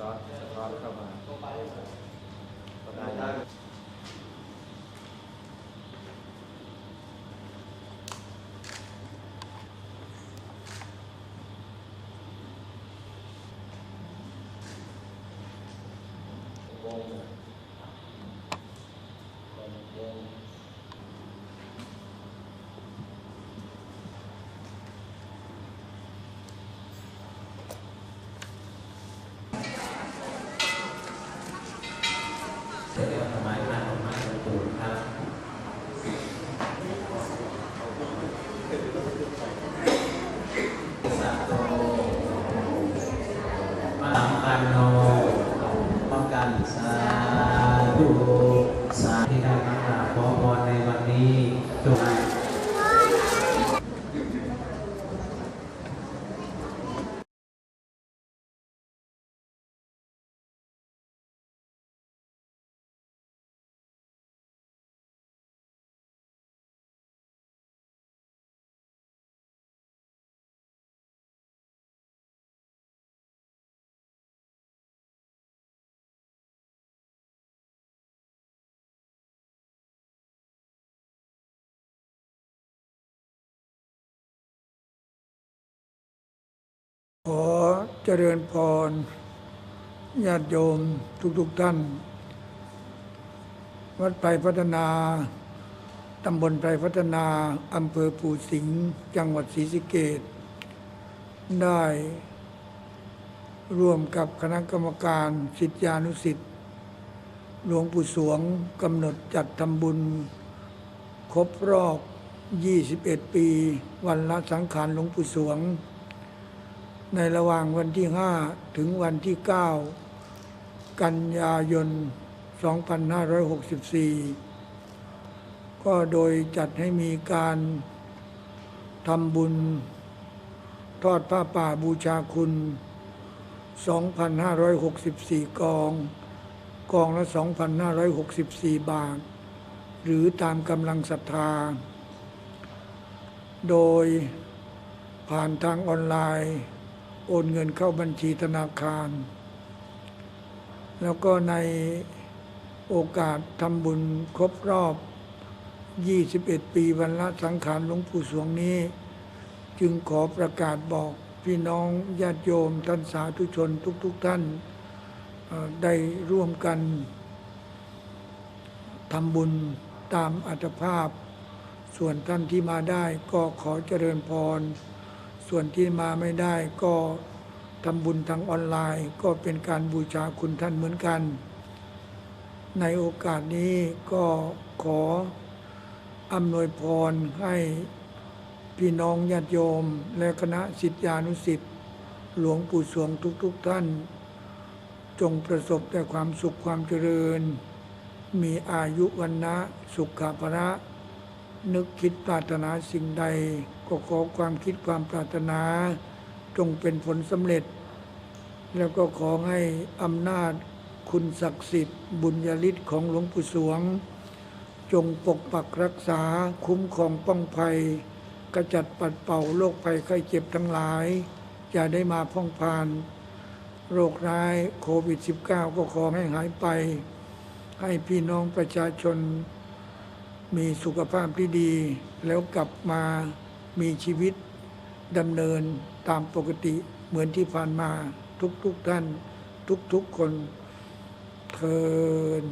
ซอสสะท้อนเข้ามาก็ได้เสร็ จแล้วทำไมพระออกมาเป็นปูนครับสัตโตมากันโนป้องกันสาธุสาธุที่ได้มากราบขอพรในวันนี้จง ขอเจริญพรญาติโยมทุกๆทท่าน วัดไผ่พัฒนา ตำบลไผ่พัฒนาอำเภอปูสิงห์จังหวัดศรีสะเกษได้ร่วมกับคณะกรรมการสิทธิานุสิทธิ์หลวงปู่สวงกำหนดจัดทำบุญ ครบรอบ 21 ปี วันละสังขารหลวงปู่สวง ในระหว่างวันที่ 5 ถึงวันที่ 9 กันยายน 2564 ก็โดยจัดให้มีการทำบุญทอดผ้าป่าบูชาคุณ 2,564 กอง กองละ 2,564 บาท หรือตามกำลังศรัทธา โดยผ่านทางออนไลน์ โอนเงินเข้าบัญชีธนาคาร แล้วก็ในโอกาสทำบุญครบรอบ 21 ปีวันละสังขารหลวงปู่สวงนี้ จึงขอประกาศบอกพี่น้องญาติโยมท่านสาธุชนทุกๆทท่านได้ร่วมกันทำบุญตามอัตภาพ ส่วนท่านที่มาได้ก็ขอเจริญพร ส่วนที่มาไม่ได้ก็ทำบุญทางออนไลน์ ก็เป็นการบูชาคุณท่านเหมือนกัน ในโอกาสนี้ก็ขออำนวยพรให้พี่น้องญาติโยม และคณะสิทธิานุสิทธิ์หลวงปู่สวงทุกๆทท่าน จงประสบแต่ความสุขความเจริญ มีอายุวันนะสุขภาระ นึกคิดปรารถนาสิ่งใด ก็ขอความคิดความปรารถนา จงเป็นผลสำเร็จ แล้วก็ขอให้อำนาจคุณศักดิ์สิทธิ์ บุญญาฤทธิ์ของหลวงปู่สวง จงปกปักรักษาคุ้มครองป้องภัยกระจัดปัดเป่าโรคภัยไข้เจ็บทั้งหลาย อย่าได้มาพ่องพาน โรคร้ายโควิด -19 ก็ขอให้หายไป ให้พี่น้องประชาชนมีสุขภาพที่ดีแล้วกลับมา มีชีวิตดำเนินตามปกติเหมือนที่ผ่านมาทุกๆทท่าน ทุกๆคนเทิน